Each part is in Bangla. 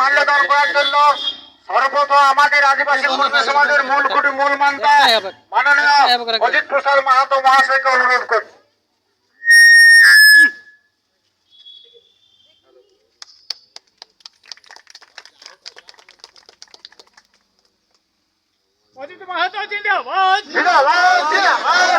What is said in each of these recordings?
মাল্যদান করার জন্য। সর্বপ্রথম আমাদের আদিবাসী কর্মী সমাজের মূল কুটি মূল মান্তা মাননীয় অজিত প্রসাদ মাহাতো মহাশয়কে অনুরোধ করছি। অজিত মাহাতো জিন্দাবাদ। জিন্দাবাদ জিন্দাবাদ।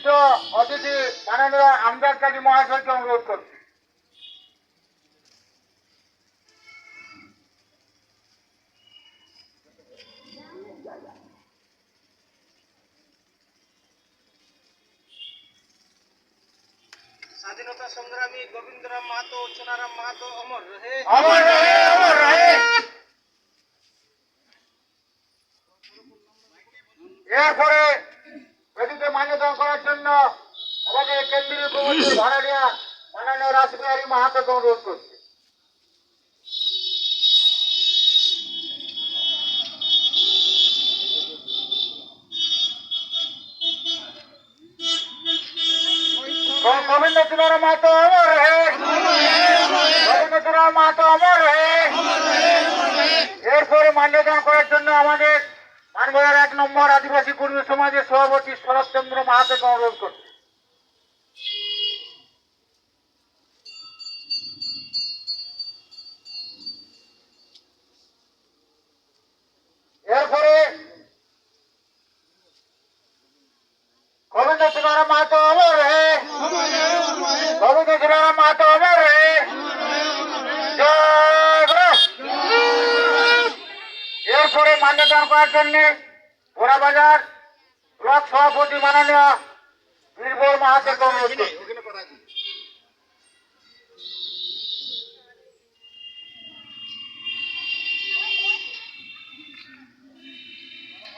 বিশিষ্ট অতিথি মাননীয় আমদার কাজী মহাশয়কে অনুরোধ করছি। স্বাধীনতা সংগ্রামী গোবিন্দরাম মাহাতো সোনারাম মাহাতো অমর রহে। অমর রহে অমর রহে। এরপরে বেদিতে মান্যদান করার জন্য আমাদের কেন্দ্রীয় কমিটির ভাড়াটিয়া মাননীয় রাসবিহারী মাহাতোকে অনুরোধ করছি। গোবিন্দ হে। এরপরে মান্যদান করার জন্য আমাদের মানবাজার এক নম্বর আদিবাসী কর্মী সমাজের সভাপতি শরৎচন্দ্র মাহাতোকে অনুরোধ করছি এরপরে গোবিন্দ চুনার মাতো অমর হে গোবিন্দ চুনার মাতো অমর হে জয় গুরু। এরপরে মান্যদান করার জন্য ঘোড়াবাজার ব্লক সভাপতি মাননীয় বীরবল মাহাতোকে অনুরোধ।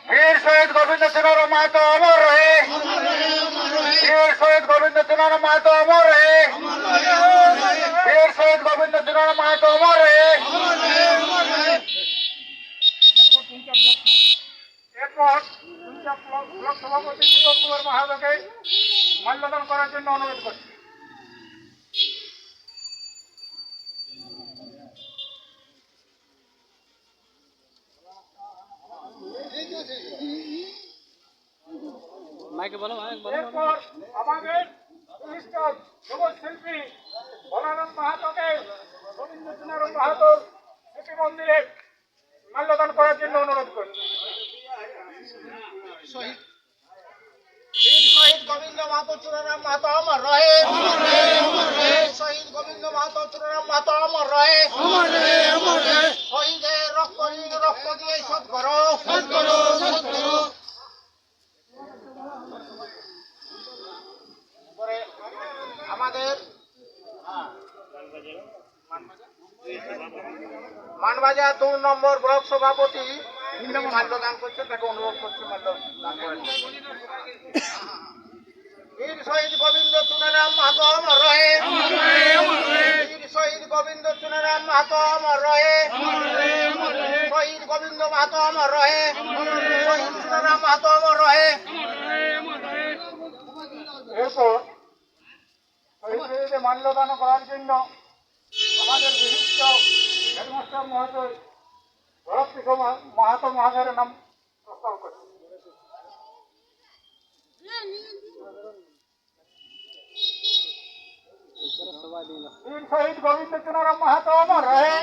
বীর শহীদ গোবিন্দ চুনার মাহাতো অমর রহে। বীর শহীদ গোবিন্দ মাহাতো অমর রহে। বীর শহীদ গোবিন্দ মাহাতো অমর রহে এরপর পুঞ্জাব ব্লক সভাপতি দীপক কুমার মাহাতোকে মাল্যদান করার জন্য অনুরোধ করছি। মাইকে বলো মাইক বলো। এরপর আমাদের বিশিষ্ট যুব শিল্পী ভোলানন্দ মাহাতোকে গোবিন্দ চুনার মাহাতোর স্মৃতি মন্দিরে মাল্যদান করার জন্য অনুরোধ করছি বীর শহীদ গোবিন্দ মাহাতো চুরারাম অমর রহে। গোবিন্দ অমর রহে। আমাদের মানবাজার দু নম্বর ব্লক সভাপতি মাল্যদান করছেন তাকে অনুরোধ করছি মাল্যদান করার জন্য। বীর শহীদ গোবিন্দ চুনারাম মাহাতো অমর রহে। বীর শহীদ গোবিন্দ চুনারাম মাহাতো অমর রহে। শহীদ গোবিন্দ মাহাতো অমর রহে। শহীদ চুনারাম মাহাতো অমর রহে। এরপর শহীদদের মাল্যদান করার জন্য আমাদের বিশিষ্ট হেডমাস্টার মহাশয়, ভরত মাহাতো মহাশয়ের নাম প্রস্তাব করছি সবাই দিন বীর শহীদ গোবিন্দ চুনারাম মাহাতো অমর রহে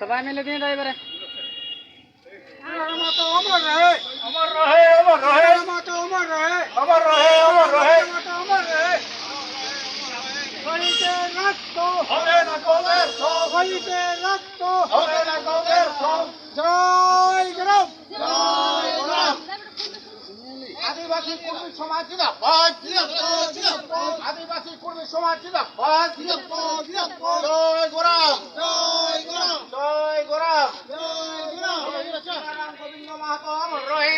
সবাই মিলে দিন অমর রহে অমর রহে মাহাতো অমর রহে অমর রহে অমর রহে অমর রহে শহীদের রক্ত হবে না তো ব্যর্থ শহীদের রক্ত হবে না তো ব্যর্থ জয় গ্রাম জয় গোলাম আদিবাসী কর্মী সমাজ জিন্দাবাদ আদিবাসী কর্মী সমাজ জিন্দাবাদ জয় গোরাম। জয় গোরাম জয় গোরাম গোবিন্দ মাহাতো অমর রহে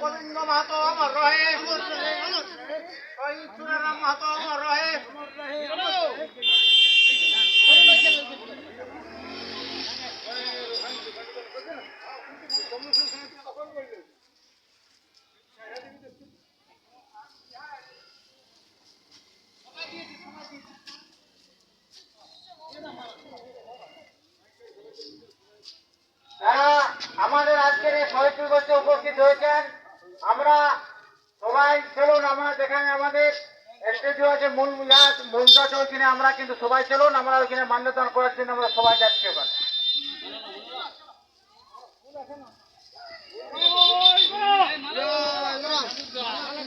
গোবিন্দ মাহাতো অমর রহে অমর মাহাতো আমাদের আজকের এই শহীদপুর গোষ্ঠী উপস্থিত হয়েছেন আমরা সবাই চলুন আমরা যেখানে আমাদের স্টুডিও আছে মূল মূলটা চলছে আমরা কিন্তু সবাই চলুন আমরা ওইখানে মান্যতন করার জন্য আমরা সবাই যাচ্ছি এবার Oh, my God.